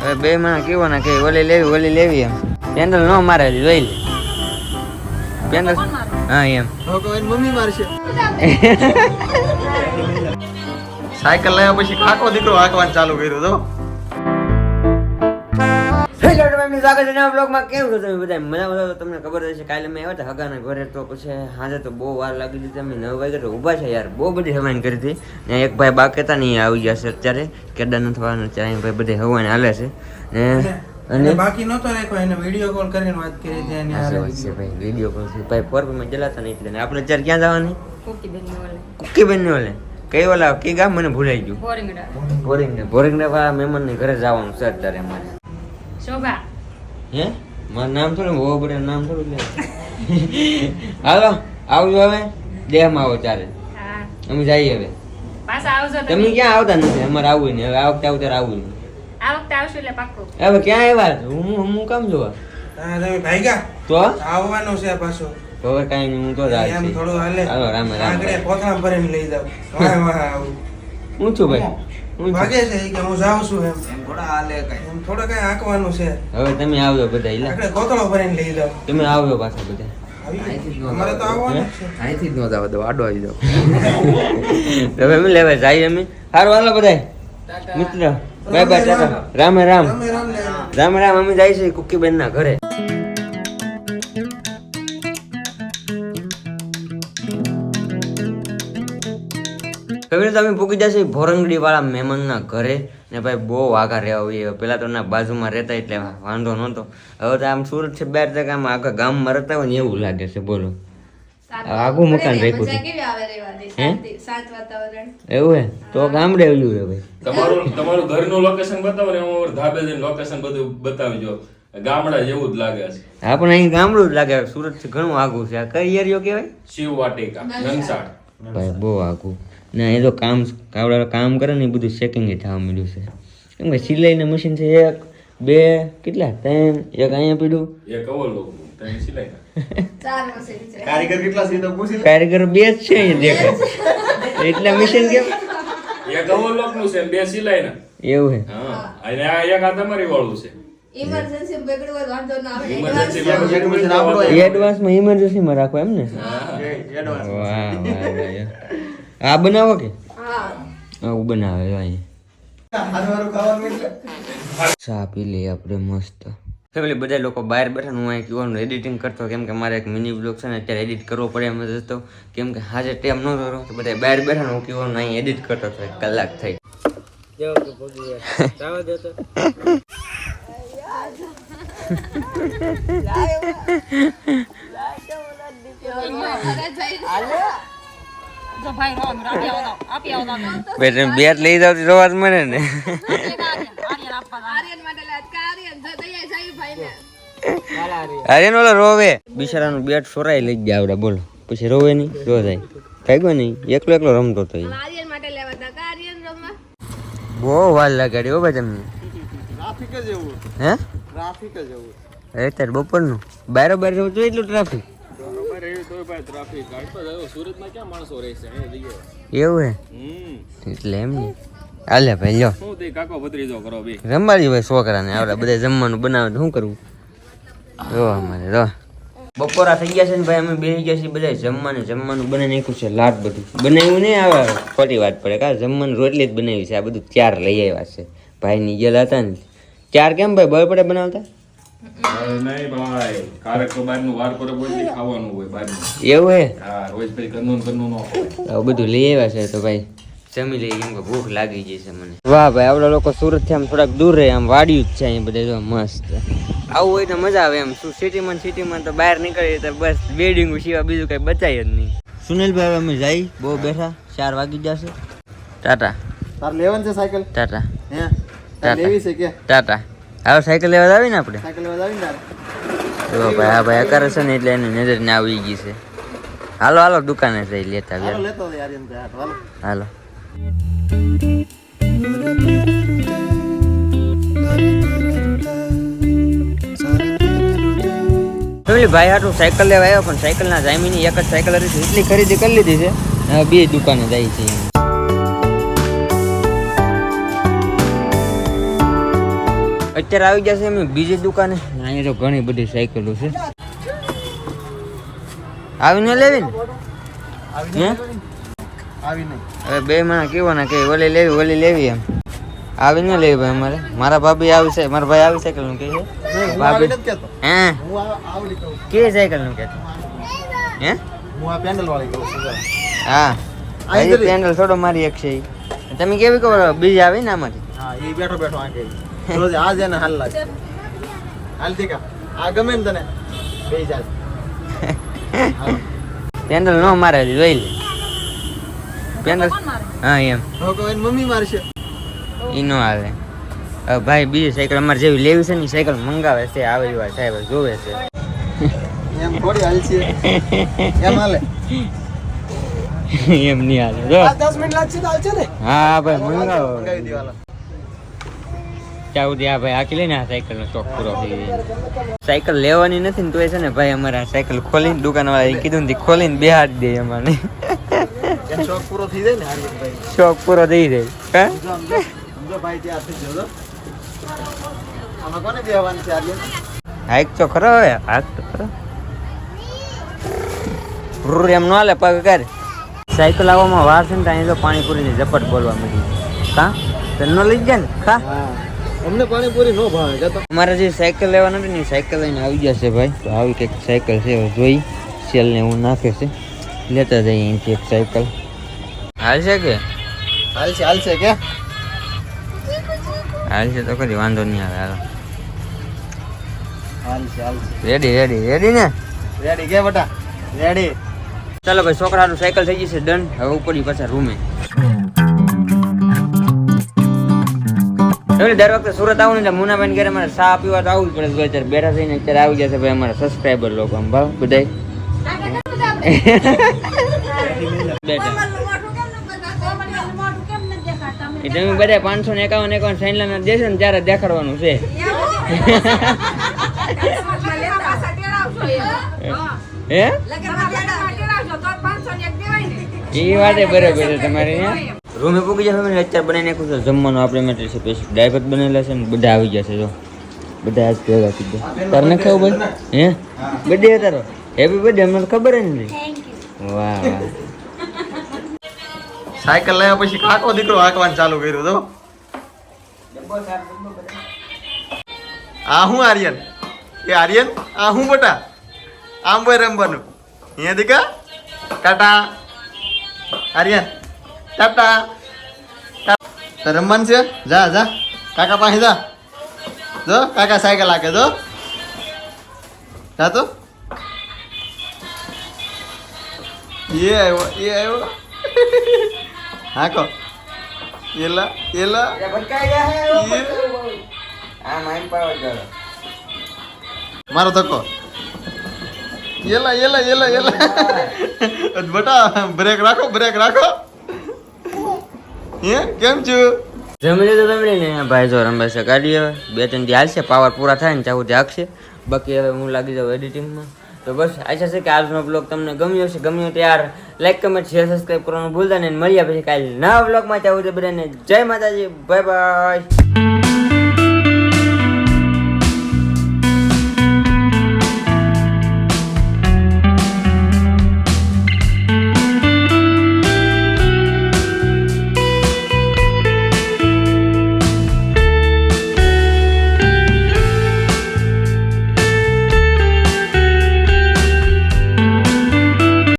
હવે બે માણસ કેવો ને કે ઓલી લેવી ઓલી લેવી એમ. પેન્ડલ ન મારે જોઈ લે. પેન્ડલ હા એમ. મમ્મી મારશે. સાયકલ લાવ્યા પછી ખાટો દીકરો હાંકવાનું ચાલુ કર્યું તો. હેલો તમે સ્વાગત છે નવા બ્લોગમાં કેમ છો તમે બધા મજા મજા તમને ખબર હશે કાલે મેં આવ્યા હતા હગાના ઘરે તો પછી હાજર તો બહુ વાર લાગી હતી. અમે નવ વાગે તો ઊભા છે યાર. બહુ બધી હવાઈન કરી હતી. ને એક ભાઈ બાકી હતા નહીં આવી ગયા છે અત્યારે. કેદારનાથ વાળાના ત્યાં ભાઈ બધે હવાઈન હાલે છે. ને અને બાકી નહોતો રાખ્યો એને વીડિયો કોલ કરીને વાત કરી હતી એની છે, ભાઈ વીડિયો કોલ છે. ભાઈ ફોર મેં જલાતા નહીં એટલે ને. આપણે અત્યારે ક્યાં જવાની? કોકીબેનની ઓલે. કુકી બેન ને ઓલે. કઈ ઓલા કઈ ગામ? મને ભૂલાઈ ગયું. બોરિંગડા. બોરિંગ ને બોરિંગ ને વાળા મહેમાન ને ઘરે જવાનું છે અત્યારે અમારે. શોભા. હે? મારું નામ થોડું હોવો પડે નામ થોડું લે. હાલો આવજો હવે. દેહમાં આવો ચાલે અમે જઈએ હવે. પાછા આવજો તમે. ક્યાં આવતા નથી? અમારે આવવું નહીં. હવે આ વખતે આવતા આવવું નહીં. આ વખતે આવશું એટલે પાક્કું. હવે ક્યાં આવ્યા? હું હું કામ જોવા? તમે ભાઈ ભાગ્યા તો? આવવાનું છે પાછો. હવે કાઈ નહીં હું તો જ એમ થોડું હાલે. હાલો રામ રામ આગળ ભરીને લઈ જાવ વાહ, વાહ, આવું. હું છું ભાઈ. ભાગે છે કે હું જાઉં છું એમ. એમ થોડું કઈ. આંકવાનું છે. હવે તમે આવજો બધા ઈલા. આપણે કોતળો ભરીને લઈ જાવ તમે આવજો પાછા બધા. અમારે તો આવવાનું છે. અહીંથી જ ન જવા દો આડો આવી જાઓ. હવે અમે લેવા જઈએ અમે? સારું હાલો બધા. મિત્ર બાય બાય ટાટા. રામે રામ. રામે રામ રામ રામ અમે જાય છે કુકીબેન ના ઘરે. ખબર તમે પૂકી જશે ભોરંગડી વાળા મહેમાન ઘરે. ને ભાઈ બહુ આગા રહેવા હોય પેલા તો ના બાજુમાં રહેતા એટલે વાંધો નહોતો. હવે તો આમ સુરત છે બાર તક આમ આખા ગામમાં રહેતા હોય ને એવું લાગે છે બોલો. આગું મકાન રાખ્યું છે. એવું હે? તો ગામડે આવ્યું રે ભાઈ. તમારું તમારું ઘરનું લોકેશન બતાવો ને હું ધાબે જઈને લોકેશન બધું બતાવજો ગામડા જેવું જ લાગે છે. આપણે અહીં ગામડું જ લાગે સુરતથી ઘણું આગું છે. આ કઈ એરિયો કહેવાય શિવ વાટિકા નનસાડ ભાઈ બહુ આગું ના એ તો કામ કાવડા કામ કરે ને એ બધું ચેકિંગ થવા મળ્યું છે. કેમ કે સિલાઈના મશીન છે એક બે કેટલા? ત્રણ એક અહીંયા પીડું? એક છે કારીગર કેટલા છે પૂછી કારીગર બે જ છે દેખાય એટલા મશીન કેમ? એ કવો લોકનું છે બે સિલાઈ ના એવું હે? હા. અને આ એક આ તમારી વાળું છે. ઇમરજન્સી બગડવું વાંધો ના આવે. Emergency માં એડવાન્સમાં ઇમરજન્સીમાં રાખો એમ ને? વાહ. આ બનાવો કે હા આવું બનાવે ભાઈ અહીંયા. ચા પી લઈએ આપણે મસ્ત ફેમિલી બધા લોકો બહાર બેઠા હું અહીં કહેવાનું એડિટિંગ કરતો કેમ કે મારે એક મિની બ્લોગ છે ને અત્યારે એડિટ કરવો પડે એમ જ હતો કેમ કે હાજર ટાઈમ ન થયો તો બધા બહાર બેઠા હું કહેવાનું અહીં એડિટ કરતો હતો એક કલાક થઈ જો ભાઈ રો, આપી આવતા, આપી આવતા. બે બેટ લઈ જાવ તો મને મળે ને. આર્યન, આર્યન. આર્યન માટે આર્યન જો ભાઈ ને અરે ઓલો રોવે. બિચારાનું બેટ સોરાઈ લઈ ગયા આવડે બોલો. પછી રોવે નહીં રો જાય ભાગ્યો નહીં એકલો એકલો રમતો હતો આર્યન માટે લેવા તા આર્યન રમવા? બહુ વાર લગાડી હો ભાઈ તમને. ટ્રાફિક જ એવું. હે? ટ્રાફિક જ એવું. અત્યારે બપોરનું. બારે બાર જવું એટલું ટ્રાફિક સુરતમાં ક્યાં માણસો રહેશે? એવું હે? એટલે એમ નહીં હાલે ભાઈ લ્યો. શું તે કાકો ભત્રીજો કરો બી? રમાડી ભાઈ છોકરાને આવડે બધા જમવાનું બનાવે શું કરવું? જો અમારે જો. બપોરા થઈ ગયા છે ને ભાઈ અમે બેસી ગયા છીએ બધા જમવાનું જમવાનું બનાવી નાખ્યું છે લાટ બધું. બનાવ્યું નહીં આવે ખોટી વાત પડે કા જમવાનું રોટલી જ બનાવી છે આ બધું ચાર લઈ આવ્યા છે. ભાઈ ની ગયેલા હતા ને. ચાર કેમ ભાઈ બળપડે બનાવતા? નહીં ભાઈ કારક તો બહારનું વાર પર હોય ખાવાનું હોય બહારનું. એવું હે? હા રોજ પછી ઘરનું ઘરનું ન બધું લઈ આવ્યા છે તો ભાઈ જમી લઈએ કેમ કે ભૂખ લાગી ગઈ છે મને. વાહ ભાઈ આપણા લોકો સુરતથી આમ થોડાક દૂર રહે આમ વાડિયું જ છે અહીં બધે જો મસ્ત. આવું હોય તો મજા આવે એમ. શું સિટીમાં સિટીમાં તો બહાર નીકળીએ તો બસ બેડિંગ સિવાય બીજું કઈ બચાય જ નહીં. સુનિલભાઈ અમે જઈ બહુ બેઠા ચાર વાગી જશે ટાટા. તાર લેવાનું છે સાયકલ? ટાટા. હે? લેવી છે કે? ટાટા. હવે સાયકલ લેવા આવી ને આપણે? સાયકલ લેવા આવી ને જો ભાઈ આ ભાઈ અકારે છે ને એટલે એની નજર ને આવી ગઈ છે. હાલો હાલો દુકાને જઈ લેતા હાલો લેતો યાર એમ હાલો હાલો. ફેમિલી ભાઈ હાટું સાયકલ લેવા આવ્યો પણ સાયકલ ના જામીની એક જ સાયકલ હતી એટલી ખરીદી કરી લીધી છે. બે દુકાને જાય છે અત્યારે આવી જશે અમે બીજી દુકાને. અહીંયા તો ઘણી બધી સાયકલો છે. આવીને લેવી ને? હવે બે મને કેવાના કે ઓલી લેવી ઓલી લેવી એમ. આવી ન લેવી ભાઈ અમારે. મારા ભાભી આવી છે મારા ભાઈ આવી સાયકલનું કે છે? ભાભી હે? કહું છું. કે સાયકલનું કે હે? હું આ પેન્ડલ વાળી કહું છું હા. પેન્ડલ થોડો મારી એક છે. તમે કેવી ખબર બીજી આવી ને આમાંથી? હા એ બેઠો બેઠો આ કહે રોજ આ જ એને હાલ લાગે. હાલ કા આ. ગમે ને તને. બે જાત પેન્ડલ નો મારે જોઈ લે. પેન્ડલ હા એમ. મમ્મી મારશે. ઈ નો હાલે. ભાઈ બીજી સાયકલ અમારે જેવી લેવી છે ને સાયકલ મંગાવે છે આવે એવા સાહેબ જોવે છે. એમ થોડી હાલશે એમ હાલે. એમ નહીં હાલે જો. આ દસ મિનિટ લાગશે તો હાલશે ને. હા હા ભાઈ મંગાવો. મંગાવી દેવાલા ત્યાં સુધી આ ભાઈ આખી લઈને આ સાયકલ નો શોખ પૂરો થઈ ગયો. સાયકલ લેવાની નથી ને એ છે ને ભાઈ અમારે આ સાયકલ ખોલીને દુકાનવાળાએ કીધું ને તે ખોલીને બેહાડી દે અમારે શોખ પૂરો થઈ જાય ને શોખ પૂરો થઈ જાય. હાઈક તો ખરો હવે હાઈક તો ખરો. એમ ન હાલે પગ કર સાયકલ આવવામાં વાર છે ને ત્યાં તો પાણીપુરીની ઝપટ બોલવા મળી કા? તને લઈ જાય ને? ખા અમને પાણીપુરી નો ભાવે જતો. અમારે જે સાયકલ લેવાના હતી ને એ સાયકલ લઈને આવી જશે ભાઈ. તો આવી કંઈક સાયકલ છે હવે જોઈ. સેલ ને એવું નાખે છે. લેતા જઈએ અહીંથી એક સાયકલ. હાલ છે કે? હાલશે હાલશે કે? હાલ છે તો ખરી વાંધો નહીં આવે હાલો. હાલશે હાલશે રેડી રેડી રેડી ને? રેડી કે બટા? રેડી ચાલો ભાઈ છોકરાનું સાયકલ થઈ જશે ડન હવે ઉપડી પાછા રૂમે. દર વખતે સુરત આવું ને મુનાબેન ઘરે મારે ચા પીવા તો આવવું જ પડે. અત્યારે બેઠા થઈને અત્યારે આવી જશે ભાઈ અમારા સબસ્ક્રાઈબર લોકો આમ ભાવ બધા બેઠા. તમે બધા પાંચસો ને એકાવન એકાવન સાઈન ના દેશે ને ત્યારે દેખાડવાનું છે. હે? એ વાતે બરાબર છે તમારી રૂમે પૂકી જશે ને અત્યારે બનાવી નાખ્યું છે. જમવાનું આપણે માટે છે પછી ડાયપત બનેલા છે ને બધા આવી જશે જો. બધા આજ ભેગા થઈ ગયા. તારે નથી ખાવું ભાઈ? હે? બર્થડે તારો હેપી બર્થડે અમને ખબર જ નથી. વાહ વાહ. સાયકલ લાવ્યા પછી કાકો દીકરો હાંકવાનું ચાલુ કર્યું તો આ હું આર્યન? એ આર્યન? આ હું બટા આમ ભાઈ રમવાનું. અહીંયા દીકા? ટાટા. આર્યન? ટાટા. રમવાનું છે? જા જા. કાકા પાસે જા. જો, કાકા સાયકલ હાકે, જો. જા તો. એ આવ્યો એ આવ્યો. હાકો. એલા એલા. મારો ધક્કો. એલા એલા એલા એલા. બટા બ્રેક રાખો બ્રેક રાખો. હે? કેમ છો? જમી લીધું જમી લઈને ભાઈ જો રમે છે હવે. બે ત્રણ દી હાલશે પાવર પૂરા થાય ને ત્યાં સુધી હાકશે. બાકી હવે હું લાગી જાઉં એડિટિંગમાં તો બસ, આશા છે કે આજનો બ્લોગ તમને ગમ્યો હશે. ગમ્યો તો યાર લાઈક કમેન્ટ શેર સબસ્ક્રાઈબ કરવાનું ભૂલતા નહીં. મળ્યા પછી કાલે નવા બ્લોગમાં ત્યાં સુધી બધાને જય માતાજી. Bye bye